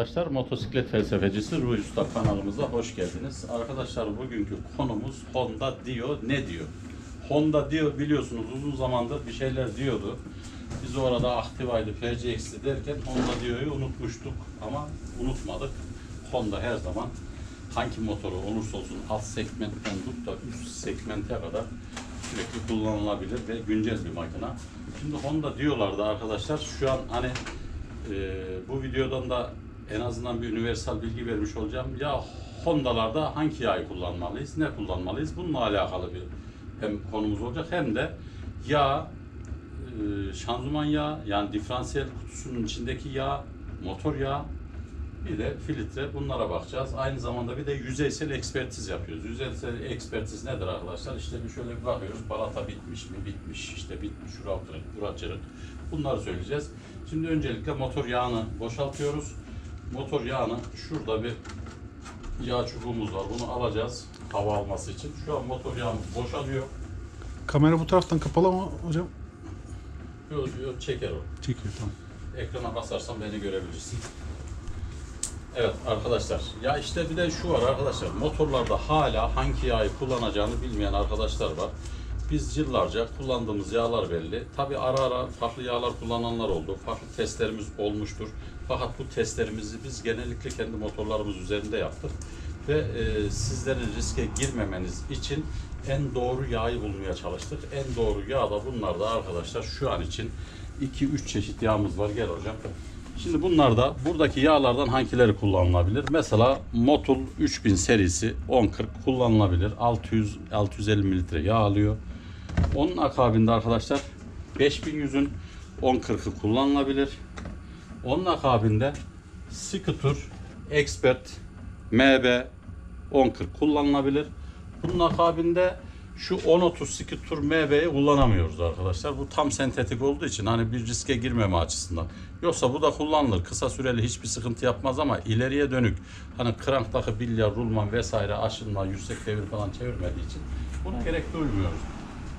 arkadaşlar. Motosiklet felsefecisi Ruhi Usta kanalımıza hoş geldiniz. Arkadaşlar bugünkü konumuz Honda Dio ne diyor? Honda Dio biliyorsunuz uzun zamandır bir şeyler diyordu. Biz orada Activa'ydı, PCX'ti derken Honda Dio'yu unutmuştuk ama unutmadık. Honda her zaman hangi motoru olursa olsun alt segmentten tut da üst segmente kadar sürekli kullanılabilir ve güncel bir makina. Şimdi Honda diyorlardı arkadaşlar. Şu an hani e, bu videodan da en azından bir universal bilgi vermiş olacağım. Ya Honda'larda hangi yağı kullanmalıyız, ne kullanmalıyız? Bununla alakalı bir hem konumuz olacak hem de yağ, e, şanzıman yağı yani diferansiyel kutusunun içindeki yağ, motor yağı bir de filtre bunlara bakacağız. Aynı zamanda bir de yüzeysel ekspertiz yapıyoruz. Yüzeysel ekspertiz nedir arkadaşlar? İşte bir şöyle bir bakıyoruz. Balata bitmiş mi? Bitmiş. İşte bitmiş. Şura kırık, bura çırık. Bunları söyleyeceğiz. Şimdi öncelikle motor yağını boşaltıyoruz. Motor yağını şurada bir yağ çubuğumuz var. Bunu alacağız hava alması için. Şu an motor yağımız boşalıyor. Kamera bu taraftan kapalı ama hocam Yok yok çeker o. çekiyor tamam. Ekrana basarsan beni görebilirsin. Evet arkadaşlar. Ya işte bir de şu var arkadaşlar. Motorlarda hala hangi yağı kullanacağını bilmeyen arkadaşlar var. Biz yıllarca kullandığımız yağlar belli. Tabi ara ara farklı yağlar kullananlar oldu. Farklı testlerimiz olmuştur. Fakat bu testlerimizi biz genellikle kendi motorlarımız üzerinde yaptık. Ve e, sizlerin riske girmemeniz için en doğru yağı bulmaya çalıştık. En doğru yağ da bunlar da arkadaşlar şu an için 2-3 çeşit yağımız var. Gel hocam. Şimdi bunlarda buradaki yağlardan hangileri kullanılabilir? Mesela Motul 3000 serisi 1040 kullanılabilir. 600 650 mililitre yağ alıyor. Onun akabinde arkadaşlar 5100'ün 1040'ı kullanılabilir. Onun akabinde Scooter Expert MB 1040 kullanılabilir. Bunun akabinde şu 1030 Scooter MB'yi kullanamıyoruz arkadaşlar. Bu tam sentetik olduğu için hani bir riske girmeme açısından. Yoksa bu da kullanılır. Kısa süreli hiçbir sıkıntı yapmaz ama ileriye dönük hani kranktaki bilya, rulman vesaire aşınma, yüksek devir falan çevirmediği için buna gerek duymuyoruz.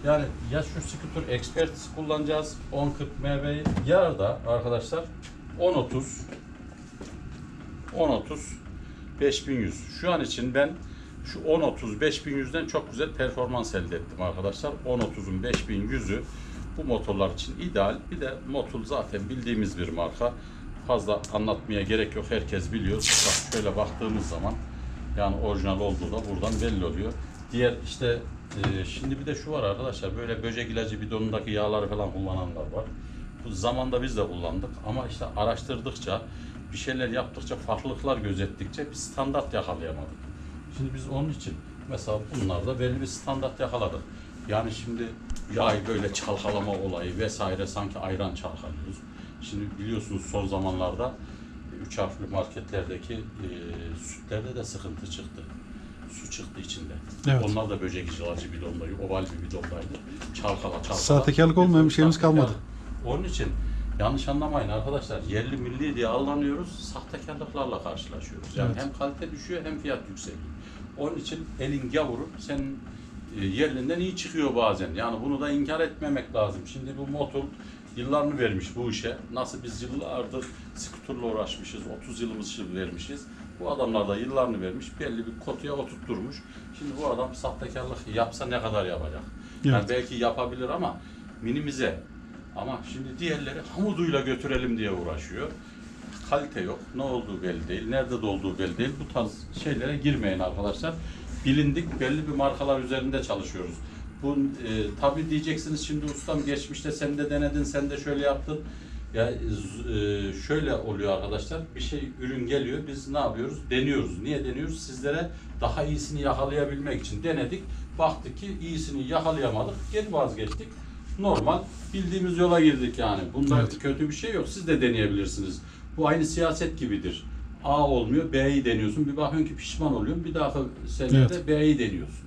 Yani ya şu Scooter Expert kullanacağız 1040 MB'yi ya da arkadaşlar 1030 1030 5100. Şu an için ben şu 1030 5100'den çok güzel performans elde ettim arkadaşlar. 1030'un 5100'ü bu motorlar için ideal. Bir de Motul zaten bildiğimiz bir marka. Fazla anlatmaya gerek yok. Herkes biliyor. Bak şöyle baktığımız zaman yani orijinal olduğu da buradan belli oluyor. Diğer işte e, şimdi bir de şu var arkadaşlar böyle böcek ilacı bidonundaki yağları falan kullananlar var. Bu zamanda biz de kullandık ama işte araştırdıkça bir şeyler yaptıkça farklılıklar gözettikçe bir standart yakalayamadık. Şimdi biz onun için mesela bunlarda belli bir standart yakaladık. Yani şimdi yağ böyle çalkalama olayı vesaire sanki ayran çalkalıyoruz. Şimdi biliyorsunuz son zamanlarda üç harfli marketlerdeki e, sütlerde de sıkıntı çıktı. Su çıktı içinde. Evet. Onlar da böcek ilacı bidondaydı, oval bir bidondaydı. Çalkala çalkala. Sahtekarlık olmayan bir şeyimiz kalmadı. Onun için yanlış anlamayın arkadaşlar. Yerli milli diye aldanıyoruz. Sahtekarlıklarla karşılaşıyoruz. Yani Evet. hem kalite düşüyor hem fiyat yükseliyor. Onun için elin gavuru senin e, yerlinden iyi çıkıyor bazen. Yani bunu da inkar etmemek lazım. Şimdi bu motor yıllarını vermiş bu işe. Nasıl biz yıllardır skuterla uğraşmışız, 30 yılımızı vermişiz. Bu adamlar da yıllarını vermiş, belli bir kotuya oturtturmuş. Şimdi bu adam sahtekarlık yapsa ne kadar yapacak? Yani Evet. belki yapabilir ama minimize. Ama şimdi diğerleri hamuduyla götürelim diye uğraşıyor. Kalite yok, ne olduğu belli değil, nerede de belli değil. Bu tarz şeylere girmeyin arkadaşlar. Bilindik belli bir markalar üzerinde çalışıyoruz. Bu e, tabii diyeceksiniz şimdi ustam geçmişte sen de denedin, sen de şöyle yaptın. Ya e, şöyle oluyor arkadaşlar. Bir şey ürün geliyor. Biz ne yapıyoruz? Deniyoruz. Niye deniyoruz? Sizlere daha iyisini yakalayabilmek için denedik. Baktık ki iyisini yakalayamadık. Geri vazgeçtik. Normal bildiğimiz yola girdik yani. Bunda Evet. kötü bir şey yok. Siz de deneyebilirsiniz. Bu aynı siyaset gibidir. A olmuyor, B'yi deniyorsun. Bir bakıyorsun ki pişman oluyorsun. Bir daha senede Evet. B'yi deniyorsun.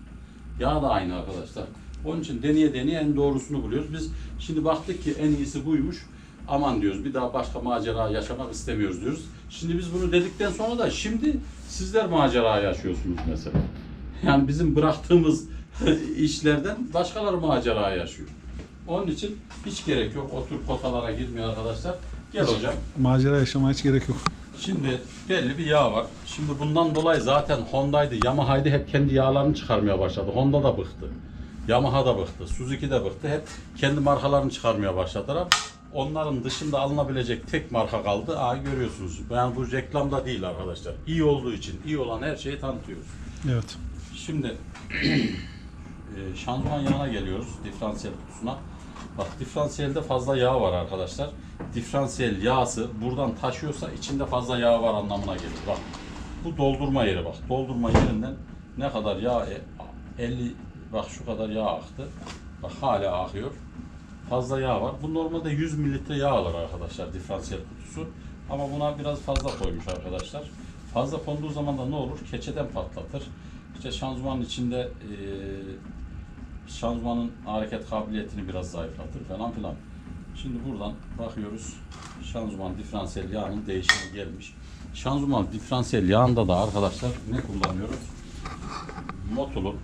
Yağ da aynı arkadaşlar. Onun için deneye deneye en doğrusunu buluyoruz. Biz şimdi baktık ki en iyisi buymuş. Aman diyoruz bir daha başka macera yaşamak istemiyoruz diyoruz. Şimdi biz bunu dedikten sonra da şimdi sizler macera yaşıyorsunuz mesela. Yani bizim bıraktığımız işlerden başkaları macera yaşıyor. Onun için hiç gerek yok. O tür kotalara girmiyor arkadaşlar. Gel hocam. Macera yaşamaya hiç gerek yok. Şimdi belli bir yağ var. Şimdi bundan dolayı zaten Honda'ydı, Yamaha'ydı hep kendi yağlarını çıkarmaya başladı. Honda da bıktı. Yamaha da bıktı. Suzuki de bıktı. Hep kendi markalarını çıkarmaya başladılar. Onların dışında alınabilecek tek marka kaldı. Aa görüyorsunuz. Yani bu reklamda değil arkadaşlar. İyi olduğu için iyi olan her şeyi tanıtıyoruz. Evet. Şimdi e, şanzıman yağına geliyoruz. Diferansiyel kutusuna. Bak diferansiyelde fazla yağ var arkadaşlar. Diferansiyel yağsı buradan taşıyorsa içinde fazla yağ var anlamına gelir. Bak bu doldurma yeri bak. Doldurma yerinden ne kadar yağ e, 50 bak şu kadar yağ aktı. Bak hala akıyor. Fazla yağ var. Bu normalde 100 mililitre yağ alır arkadaşlar diferansiyel kutusu. Ama buna biraz fazla koymuş arkadaşlar. Fazla konduğu zaman da ne olur? Keçeden patlatır. İşte şanzımanın içinde eee şanzımanın hareket kabiliyetini biraz zayıflatır falan filan. Şimdi buradan bakıyoruz. Şanzıman diferansiyel yağının değişimi gelmiş. Şanzıman diferansiyel yağında da arkadaşlar ne kullanıyoruz? Motorun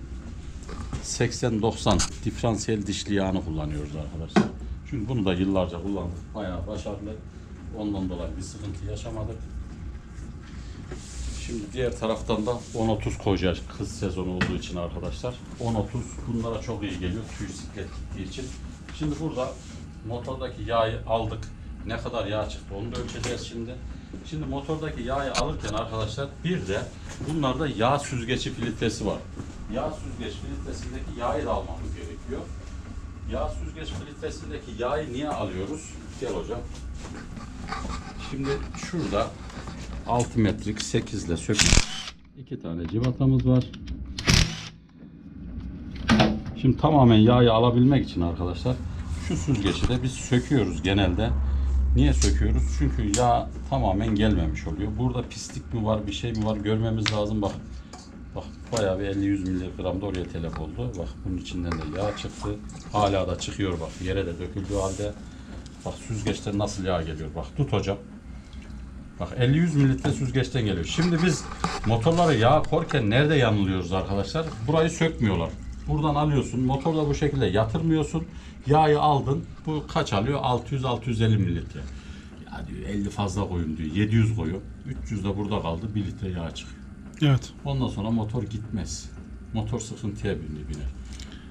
80-90 diferansiyel dişli yağını kullanıyoruz arkadaşlar. Çünkü bunu da yıllarca kullandık. Bayağı başarılı. Ondan dolayı bir sıkıntı yaşamadık. Şimdi diğer taraftan da 10-30 koyacağız kız sezonu olduğu için arkadaşlar. 10-30 bunlara çok iyi geliyor tüy siklet gittiği için. Şimdi burada motordaki yağı aldık. Ne kadar yağ çıktı onu da ölçeceğiz şimdi. Şimdi motordaki yağı alırken arkadaşlar bir de bunlarda yağ süzgeci filtresi var. Yağ süzgeç filtresindeki yağı da almamız gerekiyor. Yağ süzgeç filtresindeki yağı niye alıyoruz? Gel hocam. Şimdi şurada 6 metrik 8 ile sökük iki tane civatamız var. Şimdi tamamen yağı alabilmek için arkadaşlar şu süzgeci de biz söküyoruz genelde. Niye söküyoruz? Çünkü yağ tamamen gelmemiş oluyor. Burada pislik mi var, bir şey mi var görmemiz lazım. Bak Bak bayağı bir 50-100 miligram da oraya telef oldu. Bak bunun içinden de yağ çıktı. Hala da çıkıyor bak. Yere de döküldüğü halde. Bak süzgeçten nasıl yağ geliyor. Bak tut hocam. Bak 50-100 mililitre süzgeçten geliyor. Şimdi biz motorları yağ korken nerede yanılıyoruz arkadaşlar? Burayı sökmüyorlar. Buradan alıyorsun. Motorda bu şekilde yatırmıyorsun. Yağı aldın. Bu kaç alıyor? 600-650 mililitre. Ya diyor 50 fazla koyun diyor. 700 koyun. 300 de burada kaldı. 1 litre yağ çıkıyor. Evet. Ondan sonra motor gitmez. Motor sıkıntıya biner. biner.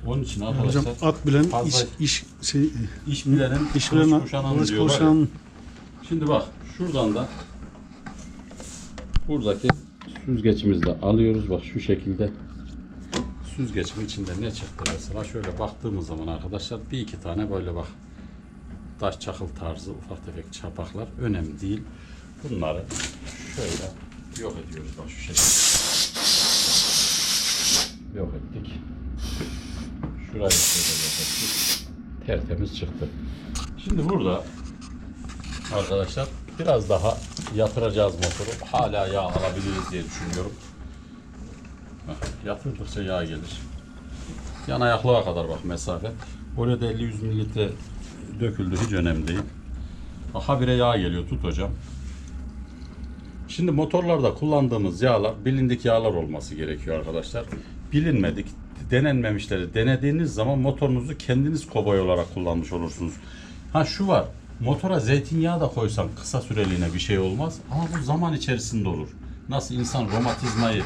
Onun için Hocam arkadaşlar at bilen fazla- iş, iş şey iş bilenin iş bilen kılıç diyorlar ya. kuşanan Şimdi bak şuradan da buradaki süzgecimizi de alıyoruz. Bak şu şekilde süzgecin içinde ne çıktı mesela şöyle baktığımız zaman arkadaşlar bir iki tane böyle bak taş çakıl tarzı ufak tefek çapaklar önemli değil. Bunları şöyle yok ediyoruz bak şu şekilde. Yok ettik. Şurayı şöyle yok ettik. Tertemiz çıktı. Şimdi burada arkadaşlar biraz daha yatıracağız motoru. Hala yağ alabiliriz diye düşünüyorum. Yatırdıkça yağ gelir. Yan ayaklığa kadar bak mesafe. Oraya da 50-100 mililitre döküldü hiç önemli değil. Habire yağ geliyor tut hocam. Şimdi motorlarda kullandığımız yağlar bilindik yağlar olması gerekiyor arkadaşlar. Bilinmedik, denenmemişleri denediğiniz zaman motorunuzu kendiniz kobay olarak kullanmış olursunuz. Ha şu var, motora zeytinyağı da koysan kısa süreliğine bir şey olmaz ama bu zaman içerisinde olur. Nasıl insan romatizmayı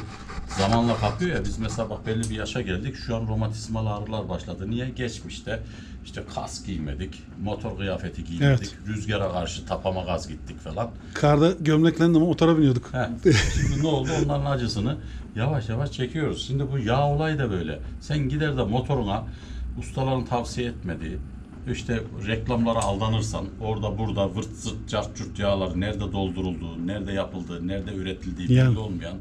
zamanla kapıyor ya biz mesela bak belli bir yaşa geldik şu an romatizmalı ağrılar başladı. Niye? Geçmişte işte kas giymedik, motor kıyafeti giymedik, Evet. rüzgara karşı tapama gaz gittik falan. karda gömlekle ama motora biniyorduk. Şimdi ne oldu? Onların acısını yavaş yavaş çekiyoruz. Şimdi bu yağ olayı da böyle. Sen gider de motoruna ustaların tavsiye etmediği işte reklamlara aldanırsan orada burada vırt zırt cart curt yağlar nerede doldurulduğu, nerede yapıldığı, nerede üretildiği belli Yani. olmayan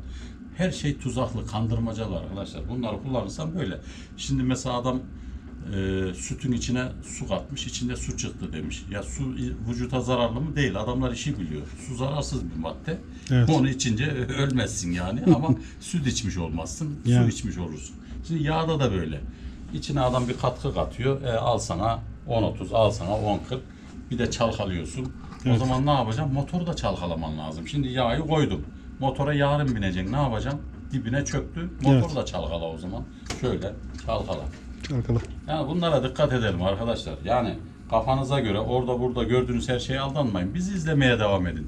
her şey tuzaklı, kandırmacalı arkadaşlar. Bunları kullanırsan böyle. Şimdi mesela adam e, sütün içine su katmış, içinde su çıktı demiş. Ya su vücuta zararlı mı? Değil. Adamlar işi biliyor. Su zararsız bir madde. Evet. Onu içince ölmezsin yani ama süt içmiş olmazsın, su Yani. içmiş olursun. Şimdi yağda da böyle. İçine adam bir katkı katıyor. E, al sana 10-30, al sana 10-40. Bir de çalkalıyorsun. O Evet. zaman ne yapacaksın? Motoru da çalkalaman lazım. Şimdi yağı koydum. Motora yarın bineceksin. Ne yapacaksın? Dibine çöktü. Motoru Evet. da çalkala o zaman. Şöyle çalkala. Arkada. Yani bunlara dikkat edelim arkadaşlar. Yani kafanıza göre orada burada gördüğünüz her şeye aldanmayın. Bizi izlemeye devam edin.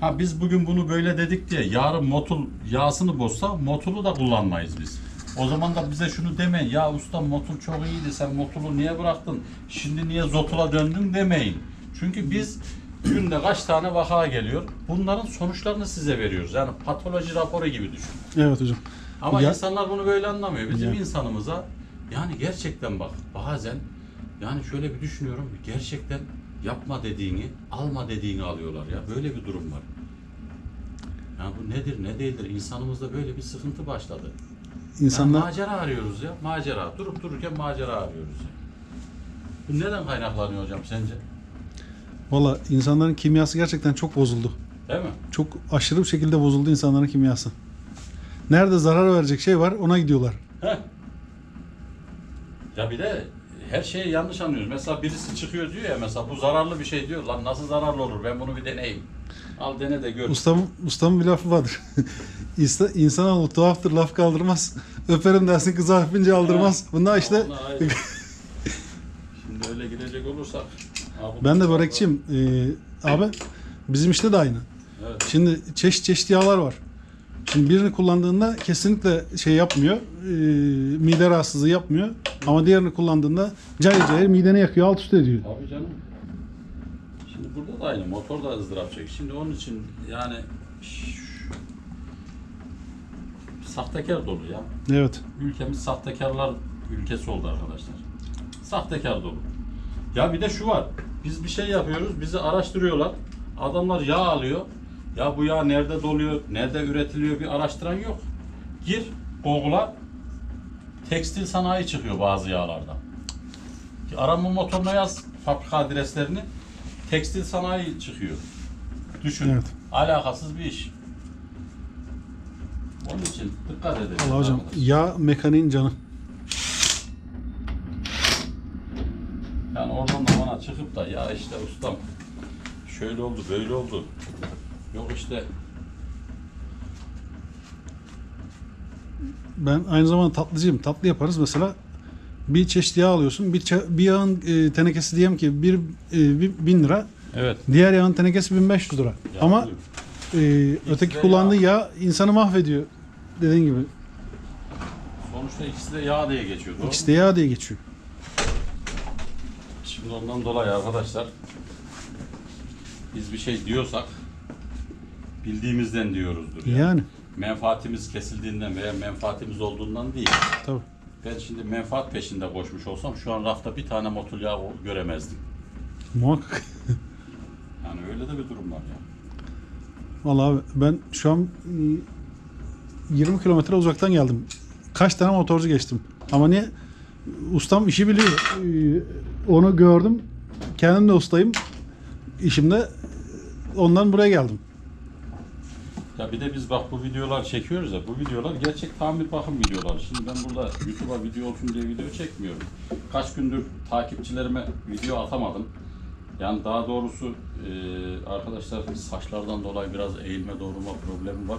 Ha biz bugün bunu böyle dedik diye yarın motul yağsını bozsa motulu da kullanmayız biz. O zaman da bize şunu demeyin. Ya usta motul çok iyiydi. Sen motulu niye bıraktın? Şimdi niye zotula döndün demeyin. Çünkü biz günde kaç tane vaka geliyor. Bunların sonuçlarını size veriyoruz. Yani patoloji raporu gibi düşün. Evet hocam. Ama Ya- insanlar bunu böyle anlamıyor. Bizim Ya. insanımıza yani gerçekten bak bazen yani şöyle bir düşünüyorum. Gerçekten yapma dediğini, alma dediğini alıyorlar ya. Böyle bir durum var. Yani bu nedir ne değildir? İnsanımızda böyle bir sıkıntı başladı. Yani İnsanlar macera arıyoruz ya. Macera. Durup dururken macera arıyoruz ya. Bu neden kaynaklanıyor hocam sence? valla insanların kimyası gerçekten çok bozuldu. Değil mi? Çok aşırı bir şekilde bozuldu insanların kimyası. Nerede zarar verecek şey var ona gidiyorlar. Heh. Ya bir de her şeyi yanlış anlıyoruz. Mesela birisi çıkıyor diyor ya mesela bu zararlı bir şey diyor. Lan nasıl zararlı olur? Ben bunu bir deneyeyim. Al dene de gör. Ustam, ustamın bir lafı vardır. İnsan, insanoğlu tuhaftır laf kaldırmaz. Öperim dersin kıza öpünce aldırmaz. Bunlar işte. Şimdi öyle gidecek olursak. Ben de börekçiyim. Ee, abi bizim işte de aynı. Evet. Şimdi çeşit çeşit yağlar var. Şimdi birini kullandığında kesinlikle şey yapmıyor. e, mide rahatsızlığı yapmıyor. Ama diğerini kullandığında cayır cayır mideni yakıyor, alt üst ediyor. Tabii canım. Burada da aynı. Motor da ızdırap çekiyor. Şimdi onun için yani sahtekar dolu ya. Evet. Ülkemiz sahtekarlar ülkesi oldu arkadaşlar. Sahtekar dolu. Ya bir de şu var. Biz bir şey yapıyoruz, bizi araştırıyorlar. Adamlar yağ alıyor. Ya bu yağ nerede doluyor, nerede üretiliyor bir araştıran yok. Gir Google'a tekstil sanayi çıkıyor bazı yağlarda. Arama motoruna yaz fabrika adreslerini. Tekstil sanayi çıkıyor. Düşün. Evet. Alakasız bir iş. Onun için dikkat edelim. Allah hocam arkadaşlar. yağ mekaniğin canı. Yani oradan da bana çıkıp da ya işte ustam şöyle oldu böyle oldu. Yok işte Ben aynı zamanda tatlıcıyım. Tatlı yaparız mesela. Bir çeşit yağ alıyorsun. Bir, bir yağın e, tenekesi diyelim ki bir, e, bir bin lira. evet. Diğer yağın tenekesi 1500 lira. Ama e, öteki kullandığı yağ. yağ insanı mahvediyor. Dediğin gibi. sonuçta ikisi de yağ diye geçiyor. Doğru. İkisi de yağ diye geçiyor. Şimdi ondan dolayı arkadaşlar biz bir şey diyorsak bildiğimizden diyoruzdur. Yani. Yani. Menfaatimiz kesildiğinden veya menfaatimiz olduğundan değil. Tabii. Ben şimdi menfaat peşinde koşmuş olsam şu an rafta bir tane motul yağ göremezdim. Muhakkak. Yani öyle de bir durum var ya. Vallahi abi ben şu an e, 20 kilometre uzaktan geldim. Kaç tane motorcu geçtim. Ama niye? Ustam işi biliyor. E, Onu gördüm. Kendim de ustayım. İşimde ondan buraya geldim. Ya bir de biz bak bu videolar çekiyoruz ya, bu videolar gerçek tamir bakım videoları. Şimdi ben burada YouTube'a video olsun diye video çekmiyorum. Kaç gündür takipçilerime video atamadım. Yani daha doğrusu e, arkadaşlar saçlardan dolayı biraz eğilme doğrulma problemi var.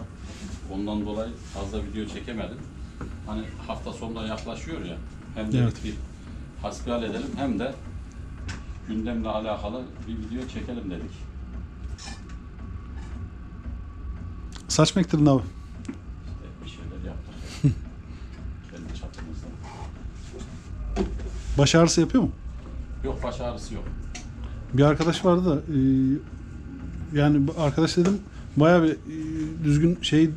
Ondan dolayı fazla video çekemedim. Hani hafta sonunda yaklaşıyor ya. Hem de Evet. bir hasbihal edelim hem de gündemle alakalı bir video çekelim dedik. Saç mı ektirdin abi? İşte bir şeyler yaptık. Kendi çapımızda. Baş ağrısı yapıyor mu? Yok baş ağrısı yok. Bir arkadaş vardı da e, yani arkadaş dedim bayağı bir e, düzgün şey e,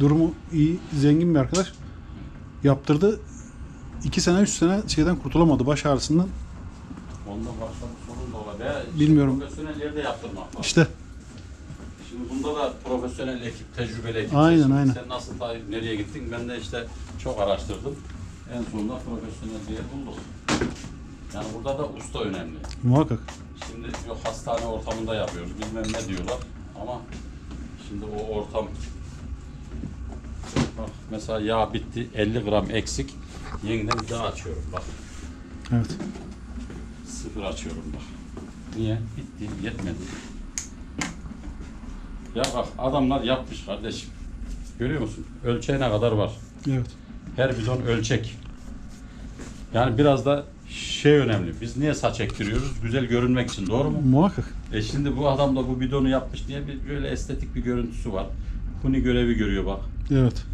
durumu iyi zengin bir arkadaş yaptırdı. iki sene üç sene şeyden kurtulamadı baş ağrısından. Onda başka bir sorun da olabilir. Bilmiyorum. Profesyonel yerde yaptırmak lazım. İşte Şimdi bunda da profesyonel ekip, tecrübeli ekip. Aynen, Şimdi aynen. Sen nasıl ta- nereye gittin? Ben de işte çok araştırdım. En sonunda profesyonel bir yer bulduk. Yani burada da usta önemli. muhakkak. Şimdi yok hastane ortamında yapıyoruz bilmem ne diyorlar ama şimdi o ortam bak mesela yağ bitti 50 gram eksik yeniden bir daha açıyorum bak Evet. sıfır açıyorum bak niye bitti yetmedi ya bak adamlar yapmış kardeşim görüyor musun ölçeğine kadar var Evet. her bidon ölçek yani biraz da şey önemli. Biz niye saç ektiriyoruz? Güzel görünmek için. Doğru mu? Muhakkak. E şimdi bu adam da bu bidonu yapmış diye bir böyle estetik bir görüntüsü var. Kuni görevi görüyor bak. Evet.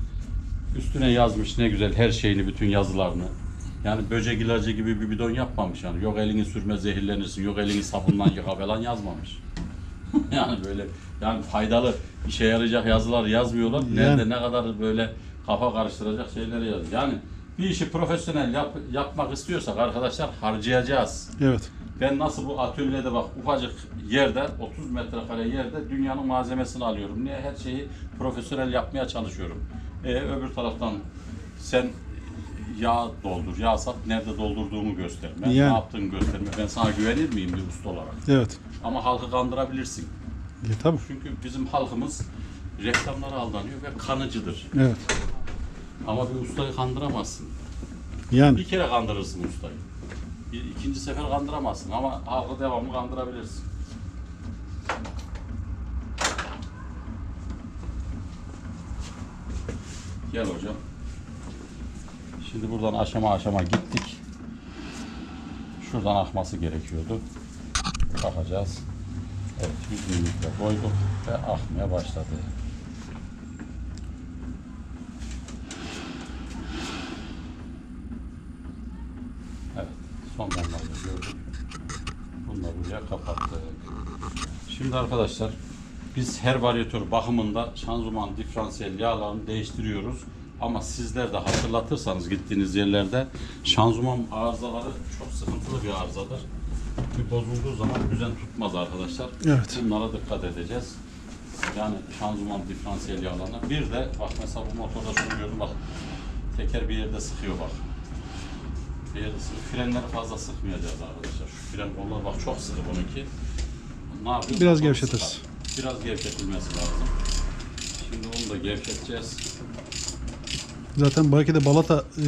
Üstüne yazmış ne güzel her şeyini, bütün yazılarını. Yani böcek ilacı gibi bir bidon yapmamış yani. Yok elini sürme zehirlenirsin, yok elini sabunla yıka falan yazmamış. yani böyle yani faydalı, işe yarayacak yazılar yazmıyorlar. Nerede Yani. ne kadar böyle kafa karıştıracak şeyleri yazıyor. Yani bir işi profesyonel yap- yapmak istiyorsak arkadaşlar harcayacağız. Evet. Ben nasıl bu atölyede bak ufacık yerde 30 metrekare yerde dünyanın malzemesini alıyorum. Niye her şeyi profesyonel yapmaya çalışıyorum. Ee, öbür taraftan sen yağ doldur, yağ sat, nerede doldurduğumu gösterme, ne Yani. yaptığını gösterme. Ben sana güvenir miyim bir usta olarak? Evet. Ama halkı kandırabilirsin. E, tabii. Çünkü bizim halkımız reklamlara aldanıyor ve kanıcıdır. Evet. Ama bir ustayı kandıramazsın. Yani Bir kere kandırırsın ustayı. Bir, ikinci sefer kandıramazsın ama halkı devamlı kandırabilirsin. Gel hocam. Şimdi buradan aşama aşama gittik. Şuradan akması gerekiyordu. Bakacağız. Evet, 100 mililitre koyduk ve akmaya başladı. Evet, son damlayı gördük. Da buraya kapattık. Şimdi arkadaşlar, biz her varyatör bakımında şanzıman diferansiyel yağlarını değiştiriyoruz. Ama sizler de hatırlatırsanız gittiğiniz yerlerde şanzıman arızaları çok sıkıntılı bir arızadır. Bir bozulduğu zaman düzen tutmaz arkadaşlar. Evet. Bunlara dikkat edeceğiz. Yani şanzıman diferansiyel yağlarına. Bir de bak mesela bu motorda şunu gördüm bak. Teker bir yerde sıkıyor bak. Bir yerde sıkıyor. Frenleri fazla sıkmayacağız arkadaşlar. Şu fren kolları bak çok sıkı bununki. Ne yapıyoruz? Biraz gevşetiriz. sıkar. Biraz gevşetilmesi lazım. Şimdi onu da gevşeteceğiz. Zaten belki de balata e,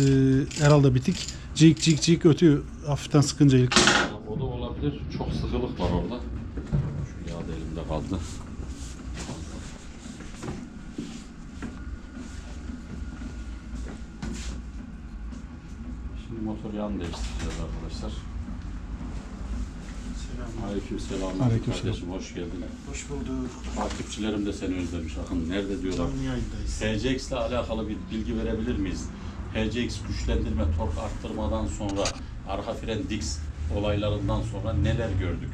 herhalde bitik. Cik cik cik ötüyor hafiften sıkınca ilk. O da olabilir. Çok sıkılık var orada. Şu yağ da elimde kaldı. Şimdi motor yağını değiştireceğiz arkadaşlar. Aleyküm selam. Aleykümselam. Kardeşim hoş geldin. Hoş bulduk. Takipçilerim de seni özlemiş. Akın nerede diyorlar. Canlı yayındayız. HCX ile alakalı bir bilgi verebilir miyiz? HCX güçlendirme, tork arttırmadan sonra arka fren Dix olaylarından sonra neler gördük?